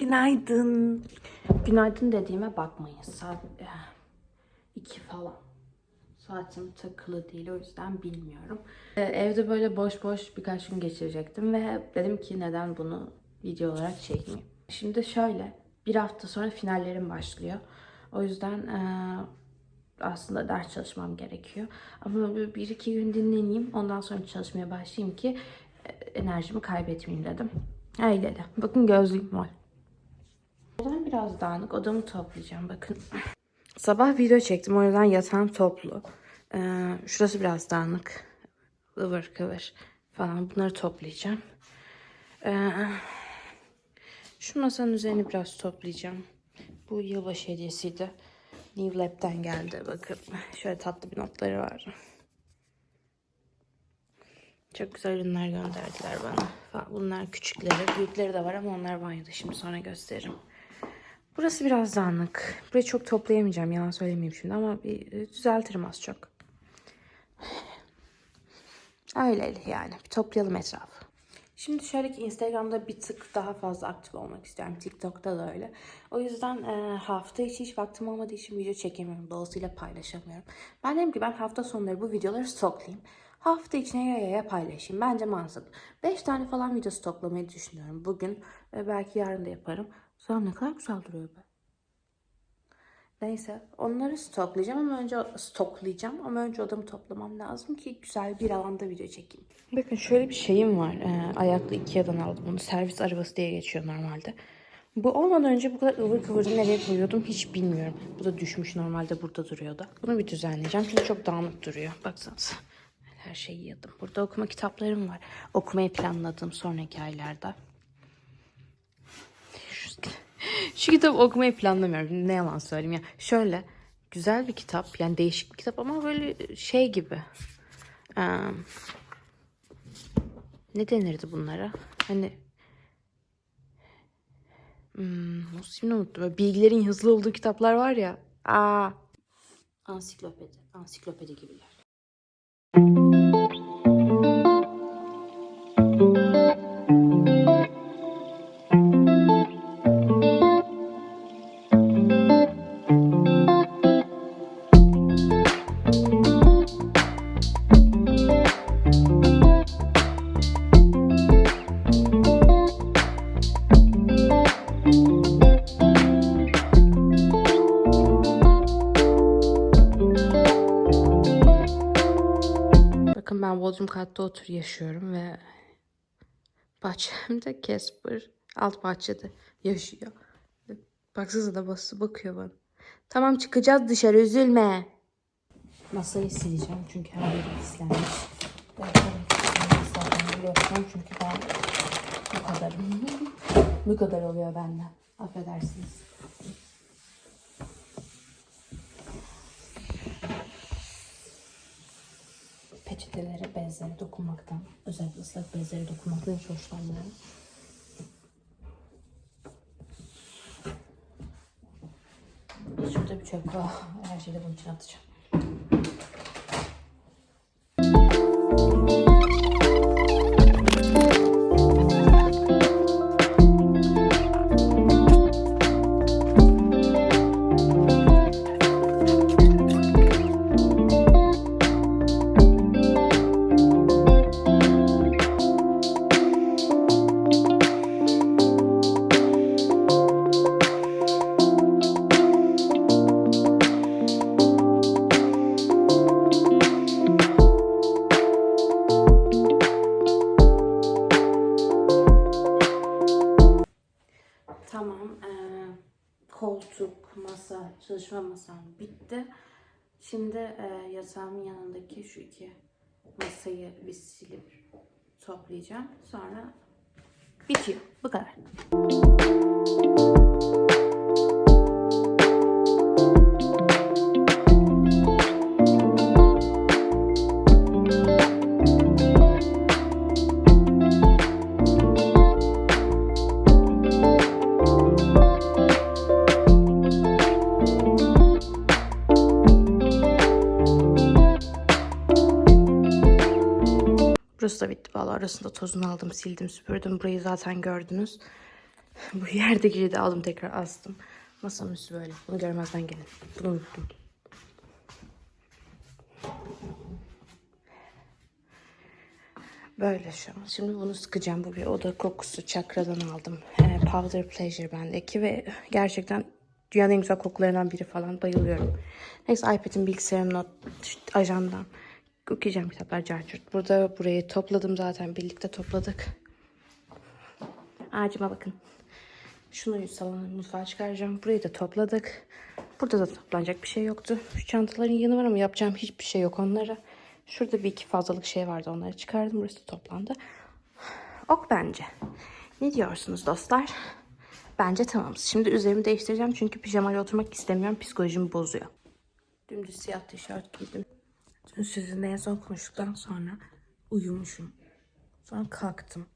Günaydın. Günaydın dediğime bakmayın. Saat eh, iki falan. Saatim takılı değil o yüzden bilmiyorum. Ee, evde böyle boş boş birkaç gün geçirecektim ve dedim ki neden bunu video olarak çekmeyeyim. Şimdi şöyle bir hafta sonra finallerim başlıyor. O yüzden eee, aslında ders çalışmam gerekiyor. Ama bir, bir iki gün dinleneyim ondan sonra çalışmaya başlayayım ki e, enerjimi kaybetmeyeyim dedim. Öyle de. Bakın gözlüğüm var. Biraz dağınık. Odamı toplayacağım bakın. Sabah video çektim o yüzden yatağım toplu. Ee, şurası biraz dağınık. ıvır kıvır falan. Bunları toplayacağım. Ee, şu masanın üzerini biraz toplayacağım. Bu yılbaşı hediyesiydi. New Lab'den geldi. Bakın şöyle tatlı bir notları var. Çok güzel ürünler gönderdiler bana. Bunlar küçükleri. Büyükleri de var ama onlar banyoda. Şimdi sonra gösteririm. Burası biraz dağınık. Burayı çok toplayamayacağım. Yalan söylemeyeyim şimdi ama bir düzeltirim az çok. Öyle yani. Bir toplayalım etrafı. Şimdi şöyle ki Instagram'da bir tık daha fazla aktif olmak istiyorum. TikTok'ta da öyle. O yüzden e, hafta içi hiç vaktim olmadığı için video çekemiyorum. Dolayısıyla paylaşamıyorum. Ben dedim ki ben hafta sonları bu videoları stoklayayım. Hafta içine yaya yaya paylaşayım. Bence mantıklı. 5 tane falan video stoklamayı düşünüyorum. Bugün ve belki yarın da yaparım. Sonra ne kadar güzel duruyor be. Neyse onları stoklayacağım ama önce stoklayacağım ama önce odamı toplamam lazım ki güzel bir alanda video çekeyim. Bakın şöyle bir şeyim var. Ee, ayaklı Ikea'dan aldım bunu. Servis arabası diye geçiyor normalde. Bu olmadan önce bu kadar ıvır kıvırı nereye koyuyordum hiç bilmiyorum. Bu da düşmüş normalde burada duruyordu. Bunu bir düzenleyeceğim çünkü çok dağınık duruyor. Baksanıza. Her şeyi yığdım. Burada okuma kitaplarım var. Okumayı planladığım sonraki aylarda. Şu, kitabı okumayı planlamıyorum. Ne yalan söyleyeyim ya. Şöyle güzel bir kitap. Yani değişik bir kitap ama böyle şey gibi. Ee, ne denirdi bunlara? Hani hmm, ismini unuttum. Bilgilerin yazılı olduğu kitaplar var ya. Aa. Ansiklopedi. Ansiklopedi gibiler. Otur yaşıyorum ve bahçemde Casper alt bahçede yaşıyor. Baksanıza da bası bakıyor bana. Tamam çıkacağız dışarı üzülme. Masayı sileceğim çünkü her yeri pislenmiş. Biliyorsun çünkü ben bu kadarım. bu kadar oluyor benden. Affedersiniz. Peçetelere, bezlere dokunmaktan, özellikle ıslak bezlere dokunmaktan hiç hoşlanmıyorum. Şurada bir çöp var. Her şeyi de bunun için atacağım. Tamam. eee, koltuk, masa, çalışma masam bitti. Şimdi eee, yatağımın yanındaki şu iki masayı bir silip toplayacağım. Sonra bitiyor. Bu kadar. Valla. Arasında tozunu aldım, sildim, süpürdüm. Burayı zaten gördünüz. Bu yerdeki de aldım tekrar astım. Masanın üstü böyle. Bunu görmezden gelin. Bunu unuttum. Böyle şu an. Şimdi bunu sıkacağım. Bu bir oda kokusu. Çakradan aldım. Ee, Powder Pleasure bendeki ve gerçekten dünyanın en güzel kokularından biri falan. Bayılıyorum. Neyse iPad'in bilgisayarım not işte, ajandam. Okuyacağım kitaplar carcurt. Burada burayı topladım zaten. Birlikte topladık. Ağacıma bakın. Şunu salona mutfağa çıkaracağım. Burayı da topladık. Burada da toplanacak bir şey yoktu. Şu çantaların yanı var ama yapacağım hiçbir şey yok onlara. Şurada bir iki fazlalık şey vardı onları çıkardım. Burası toplandı. Ok bence. Ne diyorsunuz dostlar? Bence tamamız. Şimdi üzerimi değiştireceğim çünkü pijamayla oturmak istemiyorum. Psikolojimi bozuyor. Dümdüz siyah tişört giydim. Dün sizinle en son konuştuktan sonra uyumuşum. Sonra kalktım.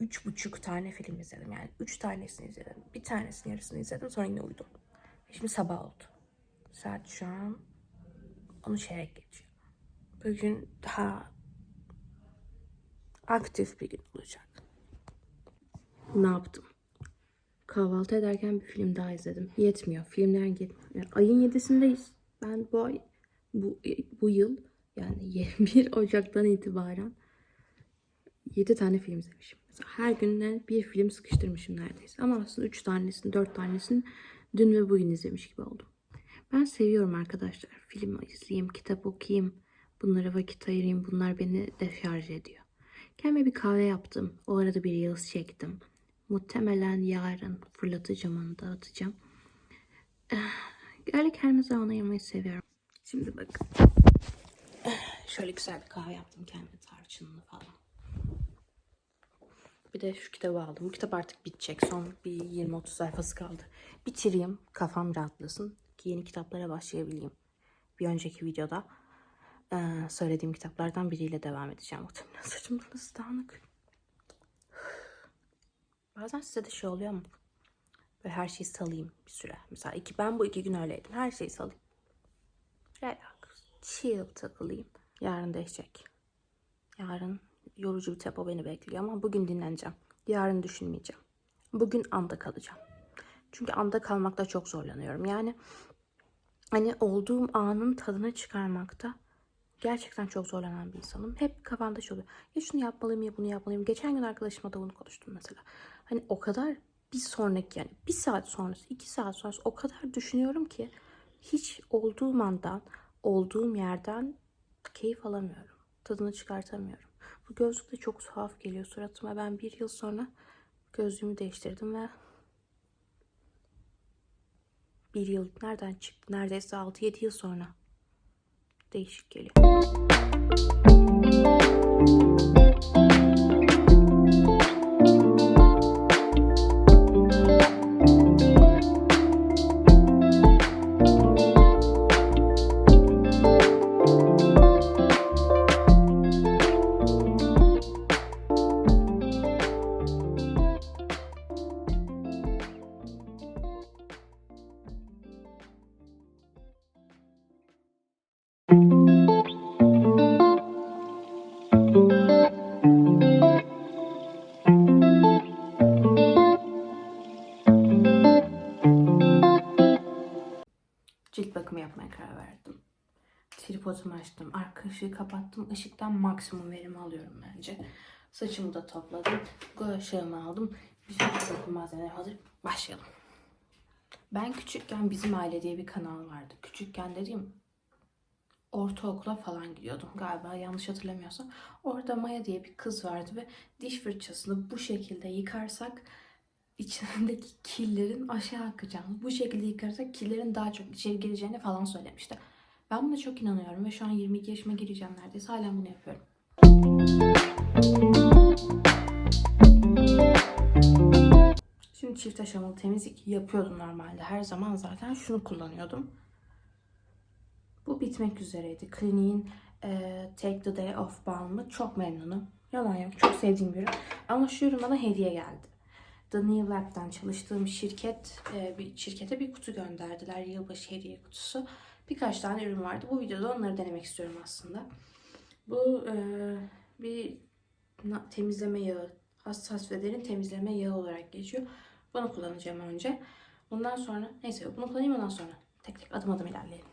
Üç buçuk tane film izledim. Yani üç tanesini izledim. Bir tanesinin yarısını izledim. Sonra yine uyudum. Şimdi sabah oldu. Saat şu an 10 çeyrek geçiyor. Bugün daha aktif bir gün olacak. Ne yaptım? Kahvaltı ederken bir film daha izledim. Yetmiyor. Filmler yetmiyor. Yani ayın 7'sindeyiz. Ben bu ay, bu, bu yıl yani 1 Ocak'tan itibaren 7 tane film izlemişim. Mesela her günden bir film sıkıştırmışım neredeyse. Ama aslında 3 tanesini, 4 tanesini dün ve bugün izlemiş gibi oldum. Ben seviyorum arkadaşlar. Film izleyeyim, kitap okuyayım. Bunlara vakit ayırayım. Bunlar beni deşarj ediyor. Kendime bir kahve yaptım. O arada bir Reels çektim. Muhtemelen yarın fırlatacağım onu dağıtacağım. Öyle kendime zaman ayırmayı seviyorum. Şimdi bakın. Şöyle güzel bir kahve yaptım kendime tarçınlı falan. Bir de şu kitabı aldım. Bu kitap artık bitecek. Son bir 20-30 sayfası kaldı. Bitireyim. Kafam rahatlasın. Ki yeni kitaplara başlayabileyim. Bir önceki videoda eee, söylediğim kitaplardan biriyle devam edeceğim. Muhtemelen saçım nasıl dağınık. Bazen size de şey oluyor mu? Böyle her şeyi salayım bir süre. Mesela iki, ben bu iki gün öyleydim. Her şeyi salayım. Relax. Chill takılayım. Yarın değişecek. Yarın yorucu bir tempo beni bekliyor ama bugün dinleneceğim. Yarın düşünmeyeceğim. Bugün anda kalacağım. Çünkü anda kalmakta çok zorlanıyorum. Yani hani olduğum anın tadını çıkarmakta gerçekten çok zorlanan bir insanım. Hep kafamda şey oluyor. Ya şunu yapmalıyım ya bunu yapmalıyım. Geçen gün arkadaşıma da bunu konuştum mesela. Hani o kadar bir sonraki yani bir saat sonrası, iki saat sonrası o kadar düşünüyorum ki hiç olduğum andan, olduğum yerden keyif alamıyorum. Tadını çıkartamıyorum. Bu gözlük de çok tuhaf geliyor suratıma. Ben bir yıl sonra gözlüğümü değiştirdim ve bir yıl nereden çıktı? Neredeyse 6-7 yıl sonra. Değişik geliyor. Işığı kapattım. Işıktan maksimum verimi alıyorum bence. Saçımı da topladım. Göğ ışığımı aldım. Bütün cilt bakım malzemeleri hazır. Başlayalım. Ben küçükken Bizim Aile diye bir kanal vardı. Küçükken dediğim ortaokula falan gidiyordum galiba yanlış hatırlamıyorsam. Orada Maya diye bir kız vardı ve diş fırçasını bu şekilde yıkarsak içindeki kirlerin aşağı akacağını, bu şekilde yıkarsak kirlerin daha çok içeri gireceğini falan söylemişti. Ben buna çok inanıyorum ve şu an 22 yaşıma gireceğim neredeyse. Hala bunu yapıyorum. Şimdi çift aşamalı temizlik yapıyordum normalde. Her zaman zaten şunu kullanıyordum. Bu bitmek üzereydi. Kliniğin e, Take the Day Off Balm'ı çok memnunum. Yalan yok. Çok sevdiğim bir ürün. Ama şu ürün bana hediye geldi. The New Lab'dan çalıştığım şirket e, bir şirkete bir kutu gönderdiler. Yılbaşı hediye kutusu. Birkaç tane ürün vardı. Bu videoda onları denemek istiyorum aslında. Bu e, bir temizleme yağı. hassas ve derin temizleme yağı olarak geçiyor. Bunu kullanacağım önce. Bundan sonra neyse bunu kullanayım ondan sonra tek tek adım adım ilerleyelim.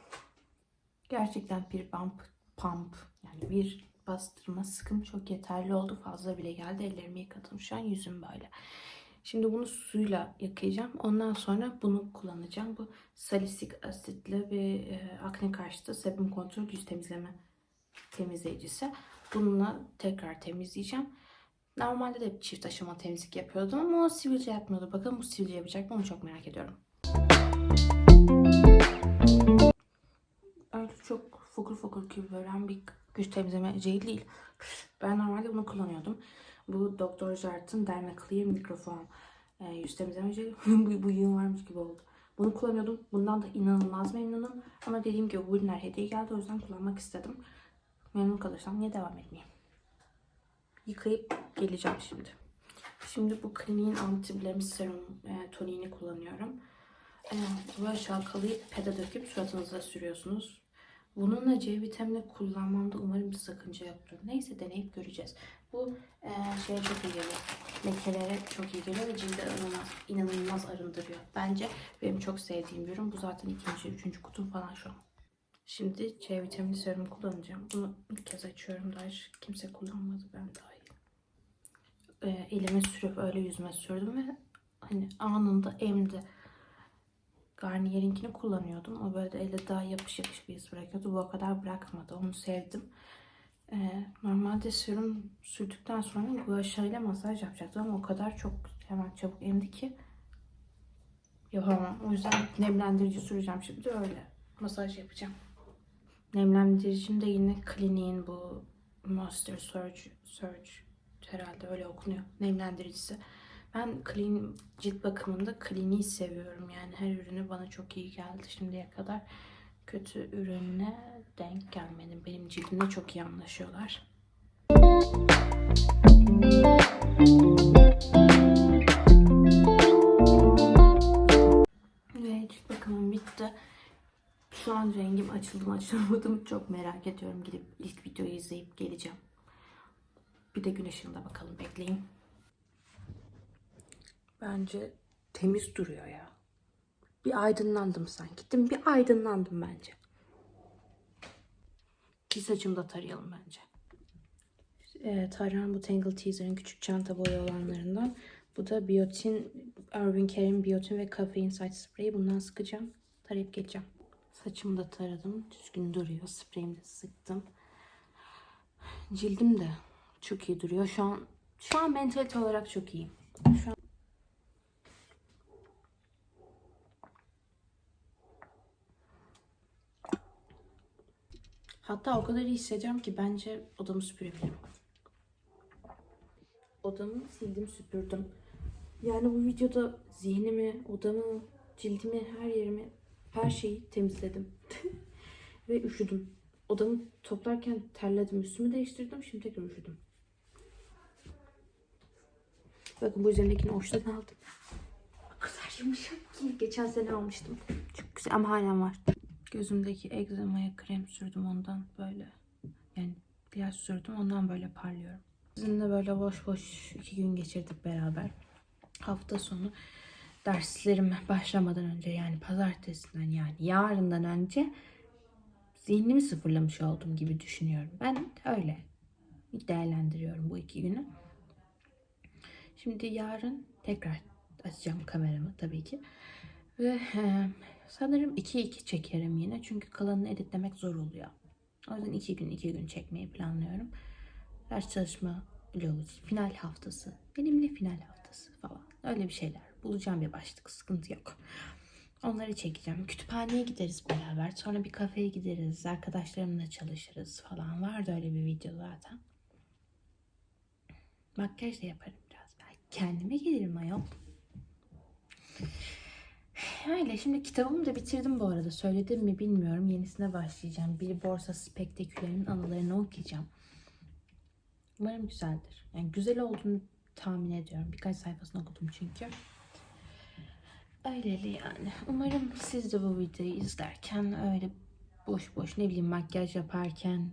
Gerçekten bir pump, pump yani bir bastırma sıkım çok yeterli oldu. Fazla bile geldi. Ellerimi yıkadım. Şu an yüzüm böyle. Şimdi bunu suyla yıkayacağım. Ondan sonra bunu kullanacağım. Bu salisik asitli bir e, akne karşıtı sebum kontrol yüz temizleme temizleyicisi. Bununla tekrar temizleyeceğim. Normalde de çift aşama temizlik yapıyordum ama o sivilce yapmıyordu. Bakın bu sivilce yapacak mı onu çok merak ediyorum. Öyle çok fokur fokur gibi veren bir yüz temizleme jeli değil. Ben normalde bunu kullanıyordum. Bu Dr. Jart'ın Derma Clear Mikrofon e, yüz temizleme jeli. bu, bu yığın varmış gibi oldu. Bunu kullanıyordum. Bundan da inanılmaz memnunum. Ama dediğim gibi bu ürünler hediye geldi. O yüzden kullanmak istedim. Memnun kalırsam niye devam etmeyeyim? Yıkayıp geleceğim şimdi. Şimdi bu kliniğin antiblemiz serum e, toniğini kullanıyorum. E, böyle şalkalayıp pede döküp suratınıza sürüyorsunuz. Bununla C vitamini kullanmamda umarım bir sakınca yoktur. Neyse deneyip göreceğiz. Bu e, şeye çok iyi geliyor. Lekelere çok iyi geliyor ve cilde inanılmaz, inanılmaz arındırıyor. Bence benim çok sevdiğim bir ürün. Bu zaten ikinci, üçüncü kutum falan şu an. Şimdi C vitamini serum kullanacağım. Bunu ilk kez açıyorum. Daha hiç kimse kullanmadı. Ben dahil. E, elime sürüp öyle yüzüme sürdüm ve hani anında emdi. Garnier'inkini kullanıyordum. O böyle de elde daha yapış yapış bir iz bırakıyordu. Bu o kadar bırakmadı. Onu sevdim. Ee, normalde serum sürdükten sonra gua sha ile masaj yapacaktım ama o kadar çok hemen çabuk emdi ki yapamam. O yüzden nemlendirici süreceğim şimdi öyle masaj yapacağım. Nemlendiricim de yine kliniğin bu Master Surge, Surge herhalde öyle okunuyor. Nemlendiricisi. Ben clean cilt bakımında kliniği seviyorum. Yani her ürünü bana çok iyi geldi şimdiye kadar. Kötü ürünle denk gelmedim. Benim cildimle çok iyi anlaşıyorlar. Ve cilt bakımım bitti. Şu an rengim açıldı mı açılmadı mı çok merak ediyorum. Gidip ilk videoyu izleyip geleceğim. Bir de gün ışığında bakalım bekleyin. Bence temiz duruyor ya. Bir aydınlandım sanki. Değil mi? Bir aydınlandım bence. Bir saçımı da tarayalım bence. Evet, tarayan bu Tangle Teaser'ın küçük çanta boyu olanlarından. Bu da Biotin, Irving Care'in Biotin ve Kafein saç spreyi. Bundan sıkacağım. Tarayıp geleceğim. Saçımı da taradım. Düzgün duruyor. Spreyimi de sıktım. Cildim de çok iyi duruyor. Şu an şu an mentalite olarak çok iyiyim. Şu an Hatta o kadar iyi hissediyorum ki bence odamı süpürebilirim. Odamı sildim süpürdüm. Yani bu videoda zihnimi, odamı, cildimi, her yerimi, her şeyi temizledim. Ve üşüdüm. Odamı toplarken terledim. Üstümü değiştirdim. Şimdi tekrar üşüdüm. Bakın bu üzerindekini oştan aldım. O kadar yumuşak ki. Geçen sene almıştım. Çok güzel ama halen var. Gözümdeki egzamaya krem sürdüm ondan böyle. Yani biraz sürdüm ondan böyle parlıyorum. Sizinle böyle boş boş iki gün geçirdik beraber. Hafta sonu derslerime başlamadan önce yani pazartesinden yani yarından önce zihnimi sıfırlamış oldum gibi düşünüyorum. Ben öyle değerlendiriyorum bu iki günü. Şimdi yarın tekrar açacağım kameramı tabii ki. Ve sanırım 2-2 çekerim yine. Çünkü kalanını editlemek zor oluyor. O yüzden 2 gün 2 gün çekmeyi planlıyorum. Ders çalışma vlogs, final haftası, benimle final haftası falan. Öyle bir şeyler. Bulacağım bir başlık. Sıkıntı yok. Onları çekeceğim. Kütüphaneye gideriz beraber. Sonra bir kafeye gideriz. Arkadaşlarımla çalışırız falan. Vardı öyle bir video zaten. Makyaj da yaparım biraz. Belki kendime gelirim ayol. Öyle şimdi kitabımı da bitirdim bu arada. Söyledim mi bilmiyorum. Yenisine başlayacağım. Bir borsa spektakülerinin anılarını okuyacağım. Umarım güzeldir. Yani güzel olduğunu tahmin ediyorum. Birkaç sayfasını okudum çünkü. Öyleli yani. Umarım siz de bu videoyu izlerken öyle boş boş ne bileyim makyaj yaparken,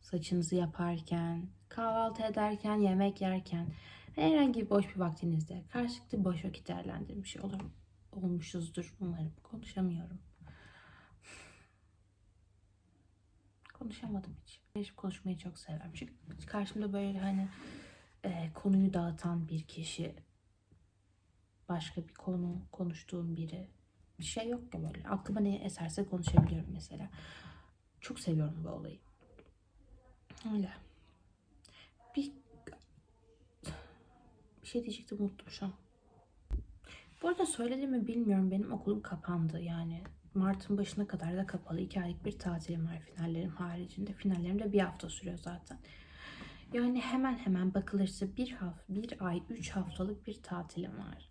saçınızı yaparken, kahvaltı ederken, yemek yerken Herhangi boş bir vaktinizde karşılıklı boş vakit değerlendirmiş olur olmuşuzdur umarım. Konuşamıyorum. Konuşamadım hiç. Hiç konuşmayı çok severim. Çünkü karşımda böyle hani e, konuyu dağıtan bir kişi, başka bir konu, konuştuğum biri, bir şey yok ya böyle. Aklıma ne eserse konuşabiliyorum mesela. Çok seviyorum bu olayı. Öyle. Bir, bir şey diyecektim unuttum şu an. Bu arada söyledim mi bilmiyorum. Benim okulum kapandı yani. Mart'ın başına kadar da kapalı. iki aylık bir tatilim var finallerim haricinde. Finallerim de bir hafta sürüyor zaten. Yani hemen hemen bakılırsa bir hafta, bir ay, üç haftalık bir tatilim var.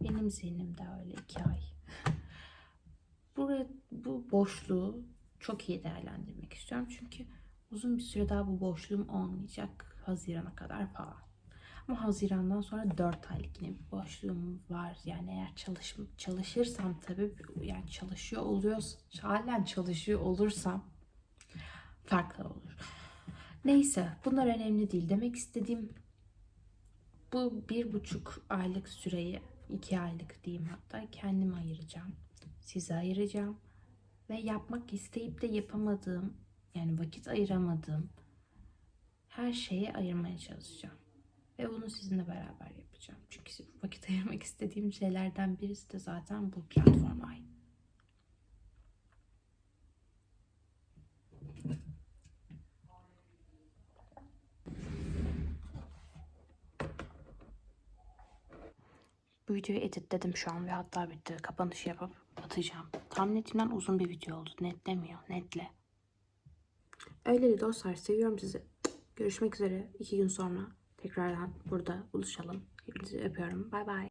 Benim zihnimde öyle iki ay. Buraya, bu boşluğu çok iyi değerlendirmek istiyorum. Çünkü uzun bir süre daha bu boşluğum olmayacak. Hazirana kadar falan. Ama Haziran'dan sonra 4 aylık yine bir boşluğum var. Yani eğer çalış, çalışırsam tabii yani çalışıyor oluyorsa, halen çalışıyor olursam farklı olur. Neyse bunlar önemli değil. Demek istediğim bu bir buçuk aylık süreyi iki aylık diyeyim hatta kendime ayıracağım. Size ayıracağım. Ve yapmak isteyip de yapamadığım yani vakit ayıramadığım her şeye ayırmaya çalışacağım. Ve bunu sizinle beraber yapacağım. Çünkü vakit ayırmak istediğim şeylerden birisi de zaten bu platform ay. Bu videoyu editledim şu an ve hatta bitti. Kapanışı yapıp atacağım. Tahmin ettiğimden uzun bir video oldu. Netlemiyor. Netle. Öyle dostlar. Seviyorum sizi. Görüşmek üzere. iki gün sonra tekrardan burada buluşalım. Hepinizi öpüyorum. Bay bay.